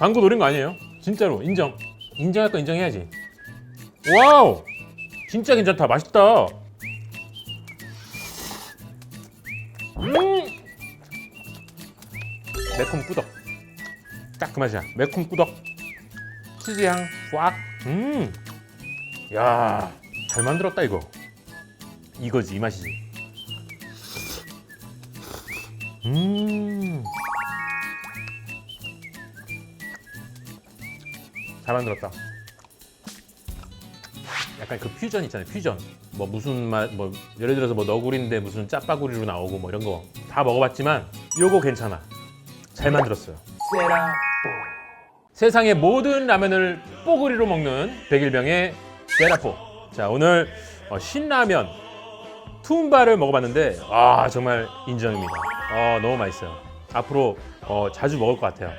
광고 노린 거 아니에요? 진짜로 인정. 인정할 거 인정해야지. 와우, 진짜 괜찮다. 맛있다. 음, 매콤 꾸덕. 딱 그 맛이야. 매콤 꾸덕. 치즈향 꽉. 음, 야, 잘 만들었다 이거. 이거지 이 맛이지. 음. 잘 만들었다. 약간 그 퓨전 있잖아요. 퓨전. 뭐 무슨 맛, 뭐 예를 들어서 뭐 너구리인데 무슨 짜파구리로 나오고 뭐 이런 거 다 먹어봤지만 요거 괜찮아. 잘 만들었어요. 세라. 세상의 모든 라면을 뽀글이로 먹는 백일병의 세라포. 자 오늘 어, 신라면 투움바를 먹어봤는데 아 정말 인정입니다. 어, 너무 맛있어요. 앞으로 어, 자주 먹을 것 같아요.